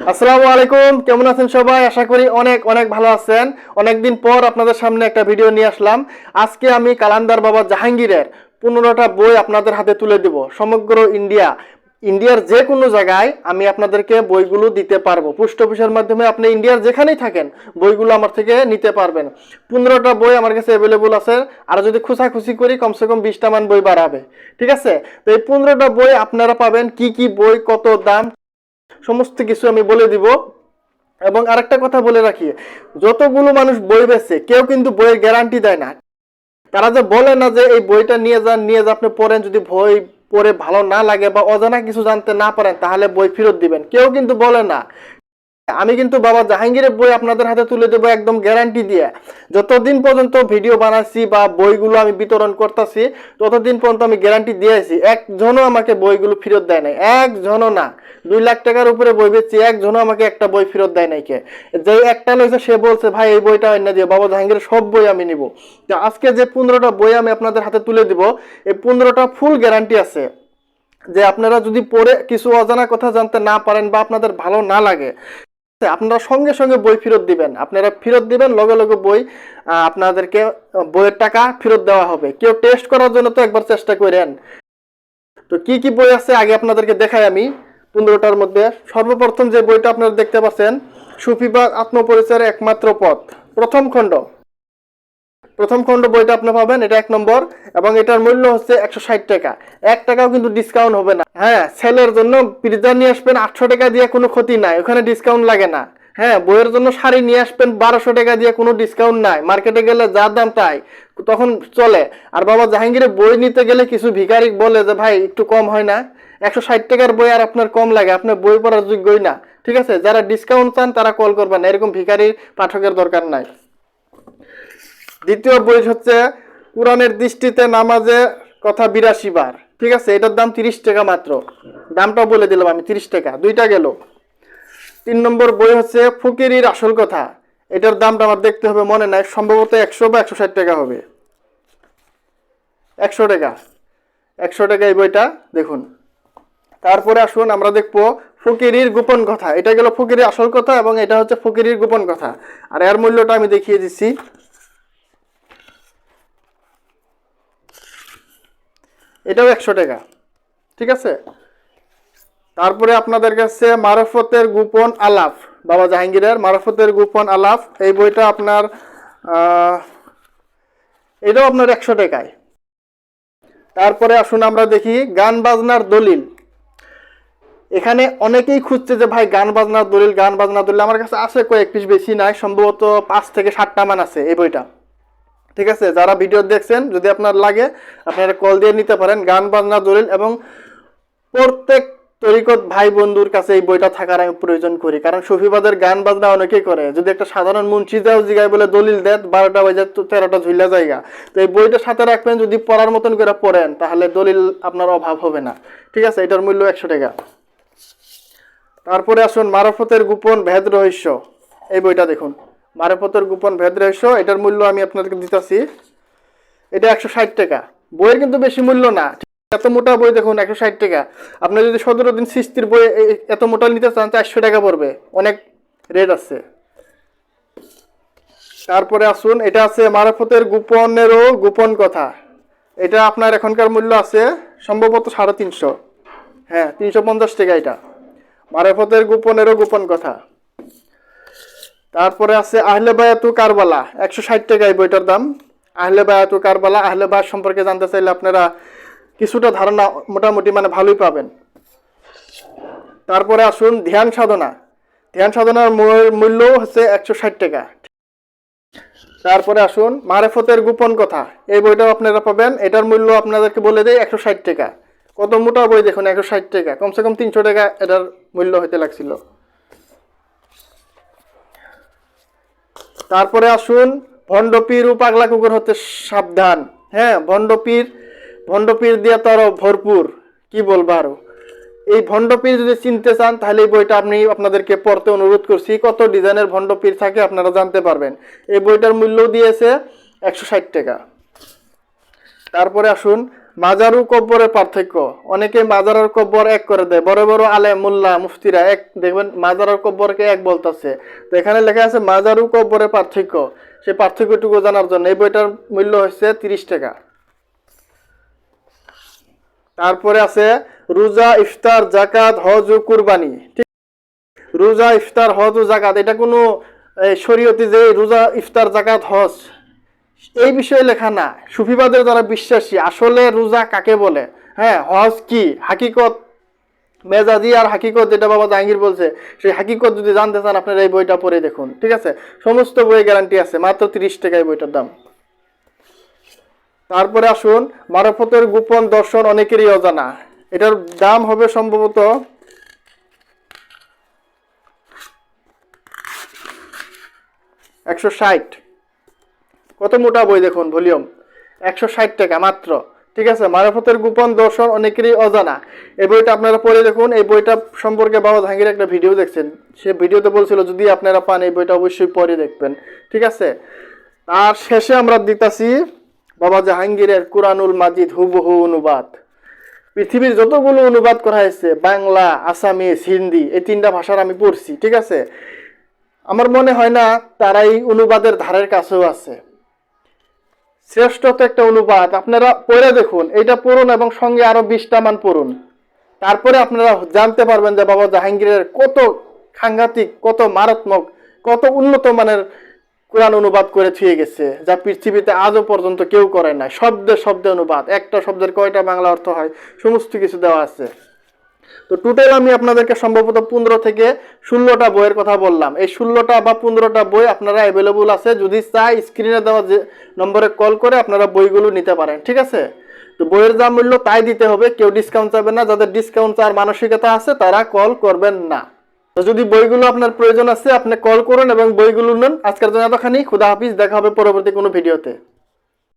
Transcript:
আসসালামু আলাইকুম, কেমন আছেন সবাই? আশা করি অনেক অনেক ভালো আছেন। অনেকদিন পর আপনাদের সামনে একটা ভিডিও নিয়ে আসলাম। আজকে আমি কালান্দার বাবা জাহাঙ্গীরের পনেরোটা বই আপনাদের হাতে তুলে দিব। সমগ্র ইন্ডিয়া, ইন্ডিয়ার যে কোনো জায়গায় আমি আপনাদেরকে বইগুলো দিতে পারব। পোস্ট অফিসের মাধ্যমে আপনি ইন্ডিয়ার যেখানেই থাকেন, বইগুলো আমার থেকে নিতে পারবেন। পনেরোটা বই আমার কাছে অ্যাভেলেবল আছে। আর যদি খুশাখুশি করি, কমসে কম বিশটা মান বই বাড়াবে। ঠিক আছে? তো এই পনেরোটা বই আপনারা পাবেন। কি কি বই, কত দাম? সমস্ত কিছু আমি বলে দিব। এবং আরেকটা কথা বলে রাখি, যতগুলো মানুষ বই বেছে কেউ কিন্তু বইয়ের গ্যারান্টি দেয় না। তারা যে বলে না যে এই বইটা নিয়ে যান, নিয়ে যা আপনি পড়েন, যদি বই পড়ে ভালো না লাগে বা অজানা কিছু জানতে না পারেন, তাহলে বই ফেরত দিবেন। কেউ কিন্তু বলে না। আমি কিন্তু বাবা জাহাঙ্গীরের বই আপনাদের হাতে তুলে দেবো একদম গ্যারান্টি দিয়ে। যতদিন পর্যন্ত ভিডিও বানাচ্ছি বা বইগুলো আমি বিতরণ করতেছি, ততদিন পর্যন্ত আমি গ্যারান্টি দিয়েছি একজনও আমাকে বইগুলো ফেরত দেয় নাই। একজনও না। দুই লাখ টাকার উপরে বই বেচছি, একজনও আমাকে একটা বই ফেরত দেয় নাই কে। যে একটা লইছে, সে বলছে, ভাই, এই বইটা অন্য দিয়ে। বাবা জাহাঙ্গীরের সব বই আমি নিব। আজকে যে পনেরোটা বই আমি আপনাদের হাতে তুলে দিব, এই পনেরোটা ফুল গ্যারান্টি আছে। যে আপনারা যদি পড়ে কিছু অজানা কথা জানতে না পারেন বা আপনাদের ভালো না লাগে আপনারা সঙ্গে সঙ্গে বই ফেরত দিবেন। আপনারা ফেরত দিবেন, লগে লগে বই আপনাদেরকে বইয়ের টাকা ফেরত দেওয়া হবে। কেউ টেস্ট করার জন্য তো একবার চেষ্টা করেন। তো কি কি বই আছে আগে আপনাদেরকে দেখাই আমি। পনেরোটার মধ্যে সর্বপ্রথম যে বইটা আপনারা দেখতে পাচ্ছেন সুফিবাদ আত্মপরিচয়ের একমাত্র পথ। প্রথম খণ্ড। প্রথম খণ্ড বইটা আপনি পাবেন, এটা এক নম্বর, এবং এটার মূল্য হচ্ছে একশো ষাট টাকা। এক টাকাও কিন্তু ডিসকাউন্ট হবে না। হ্যাঁ সেলের জন্য পিৎজা নিয়ে আসবেন আটশো টাকা দিয়ে কোনো ক্ষতি নাই, ওখানে ডিসকাউন্ট লাগে না। হ্যাঁ বইয়ের জন্য শাড়ি নিয়ে আসবেন বারোশো টাকা দিয়ে কোনো ডিসকাউন্ট নাই। মার্কেটে গেলে যা দাম তাই, তখন চলে। আর বাবা জাহাঙ্গীরের বই নিতে গেলে কিছু ভিখারি বলে যে, ভাই, একটু কম হয় না। একশো ষাট টাকার বই আর আপনার কম লাগে আপনার বই পড়ার যোগ্যই না। ঠিক আছে? যারা ডিসকাউন্ট চান তারা কল করবেন, এরকম ভিখারির পাঠকের দরকার নাই। দ্বিতীয় বই হচ্ছে কোরআনের দৃষ্টিতে নামাজে কথা বিরাশি বার। ঠিক আছে? এটার দাম তিরিশ টাকা মাত্র। দামটাও বলে দিলাম আমি, তিরিশ টাকা। দুইটা গেল। তিন নম্বর বই হচ্ছে ফকিরির আসল কথা। এটার দামটা আমার দেখতে হবে মনে নাই, সম্ভবত একশো বা একশো ষাট টাকা হবে। একশো টাকা। একশো টাকা এই বইটা, দেখুন। তারপরে আসুন আমরা দেখব ফকিরির গোপন কথা। এটা গেল ফকিরির আসল কথা এবং এটা হচ্ছে ফকিরির গোপন কথা। আর এর মূল্যটা আমি দেখিয়ে দিচ্ছি। এটাও একশো টাকা। ঠিক আছে? তারপরে আপনাদের কাছে মারফতের গোপন আলাপ। বাবা জাহাঙ্গীরের মারফতের গোপন আলাপ। এই বইটা আপনার এটাও আপনার একশো টাকায়। তারপরে আসুন আমরা দেখি গান বাজনার দলিল। এখানে অনেকেই খুঁজছে যে, ভাই, গান বাজনার দলিল, গান বাজনার দলিল আমার কাছে আছে কয়েক পিস, বেশি নাই, সম্ভবত পাঁচ থেকে সাতটা মান আছে এই বইটা। ঠিক আছে? যারা ভিডিও দেখছেন, যদি আপনার লাগে, আপনারা কল দিয়ে নিতে পারেন। গান বাজনা দলিল এবং প্রত্যেক তরিকত ভাই বন্ধুর কাছে এই বইটা থাকার আমি প্রয়োজন করি। কারণ সফিবাদের গান বাজনা অনেকেই করে। যদি একটা সাধারণ মুন্সি যাও জিগায় বলে দলিল দেন বারোটা বাজে তেরোটা ঝুলা জায়গা। তো এই বইটা সাথে রাখবেন, যদি পড়ার মতন করে পড়েন, তাহলে দলিল আপনার অভাব হবে না। ঠিক আছে? এটার মূল্য একশো টাকা। তারপরে আসুন, মারফতের গোপন ভেদ রহস্য। এই বইটা দেখুন। মারফতের গোপন ভেদ রহস্য, এটার মূল্য আমি আপনাদেরকে দিতেছি। এটা একশো ষাট টাকা। বইয়ের কিন্তু বেশি মূল্য না। এত মোটা বই দেখুন, একশো ষাট টাকা। আপনি যদি সতেরো দিন সৃষ্টির বই এত মোটা নিতে চান, চারশো টাকা পড়বে। অনেক রেট আছে। তারপরে আসুন, এটা আছে মারফতের গোপনেরও গোপন কথা। এটা আপনার এখনকার মূল্য আছে সম্ভবত সাড়ে তিনশো। হ্যাঁ তিনশো পঞ্চাশ টাকা এটা। মারফতের গোপনেরও গোপন কথা। তারপরে আছে আহলে বায়াতু কারবালা, একশো ষাট টাকা এই বইটার দাম। আহলে বায়াতু কারবালা, আহলে বায়াত সম্পর্কে জানতে চাইলে আপনারা কিছুটা ধারণা মোটামুটি মানে ভালোই পাবেন। তারপরে আসুন ধ্যান সাধনা। ধ্যান সাধনার মূল- মূল্য হচ্ছে একশো ষাট টাকা। তারপরে আসুন মারেফতের গোপন কথা। এই বইটাও আপনারা পাবেন। এটার মূল্য আপনাদেরকে বলে দেয় একশো ষাট টাকা। কত মোটা বই দেখুন, একশো ষাট টাকা। কমসে কম তিনশো টাকা এটার মূল্য হতে লাগছিল। তারপরে আসুন, ভণ্ডপীর ও পাগলা কুকুর হতে সাবধান। হ্যাঁ ভণ্ডপীর ভণ্ডপীর দিয়ে তো আরও ভরপুর, কি বলব আরও? এই ভণ্ডপীর যদি চিনতে চান, তাহলে এই বইটা আপনি আপনাদেরকে পড়তে অনুরোধ করছি। কত ডিজাইনের ভণ্ডপীর থাকে আপনারা জানতে পারবেন। এই বইটার মূল্য দিয়েছে একশো ষাট টাকা। তারপরে আসুন মাজারু কব্বরের পার্থক্য। অনেকে মাজার আর কব্বর এক করে দেয়। বড় বড় আলে মোল্লা, মুফতিরা এক, দেখবেন মাজার আর কব্বরকে এক বলতেছে। তো এখানে লেখা আছে মাজারু কব্বরের পার্থক্য। সেই পার্থক্যটুকু জানার জন্য এই বইটার মূল্য হচ্ছে তিরিশ টাকা। তারপরে আছে, রোজা, ইফতার জাকাত হজ ও কুরবানি। ঠিক রোজা, ইফতার, হজ ও জাকাত এটা কোনো শরীয়তি যে রোজা, ইফতার জাকাত হজ এই বিষয়ে লেখা না। সুফিবাদের যারা বিশ্বাসী। আসলে রোজা কাকে বলে? হ্যাঁ হজ কি? হাকিকত মেজাজি আর হাকিকত যেটা বাবা জাহাঙ্গীর বলছে, সেই হাকিকত যদি জানতে চান, আপনারা এই বইটা পড়ে দেখুন। ঠিক আছে? সমস্ত বই গ্যারান্টি আছে, মাত্র তিরিশ টাকা এই বইটার দাম। তারপরে আসুন, মারফতের গোপন দর্শন অনেকেরই অজানা। এটার দাম হবে সম্ভবত একশো ষাট। কত মোটা বই দেখুন, ভলিউম? একশো ষাট টাকা মাত্র। ঠিক আছে? মারফতের গোপন দর্শন অনেকেরই অজানা। এই বইটা আপনারা পড়ে দেখুন। এই বইটা সম্পর্কে বাবা জাহাঙ্গীর একটা ভিডিও দেখছেন। সে ভিডিওতে বলছিল, যদি আপনারা পান, এই বইটা অবশ্যই পরে দেখবেন। ঠিক আছে? তার শেষে আমরা দিতাছি বাবা জাহাঙ্গীরের কুরআনুল মাজিদ হুবহু অনুবাদ। পৃথিবীর যতগুলো অনুবাদ করা হয়েছে, বাংলা, আসামিজ, হিন্দি, এই তিনটা ভাষার আমি পড়ছি। ঠিক আছে? আমার মনে হয় না তারা এই অনুবাদের ধারের কাছেও আছে। শ্রেষ্ঠ তো একটা অনুবাদ। আপনারা পড়ে দেখুন, এটা পড়ুন এবং সঙ্গে আরও বিশটা মান পড়ুন। তারপরে আপনারা জানতে পারবেন যে বাবা জাহাঙ্গীরের কত সাংঘাতিক, কত মারাত্মক, কত উন্নত মানের কোরআন অনুবাদ করে থুয়ে গেছে, যা পৃথিবীতে আজও পর্যন্ত কেউ করে না শব্দে শব্দে অনুবাদ। একটা শব্দের কয়টা বাংলা অর্থ হয়? সমস্ত কিছু দেওয়া আছে। তো টোটাল আমি আপনাদেরকে সম্ভবত পনেরো থেকে ষোলোটা বইয়ের কথা বললাম। এই ষোলোটা বা পনেরোটা বই আপনারা অ্যাভেলেবল আছে। যদি চাই স্ক্রিনে দেওয়া যে নম্বরে কল করে আপনারা বইগুলো নিতে পারেন, ঠিক আছে? তো বইয়ের যা মূল্য তাই দিতে হবে, কেউ ডিসকাউন্ট চাবে না। যাদের ডিসকাউন্ট চার মানসিকতা আছে, তারা কল করবেন না। তো যদি বইগুলো আপনার প্রয়োজন আছে, আপনি কল করুন এবং বইগুলো নেন। আজকের জন্য এতখানি। খুদা হাফিজ, দেখা হবে পরবর্তী কোনো ভিডিওতে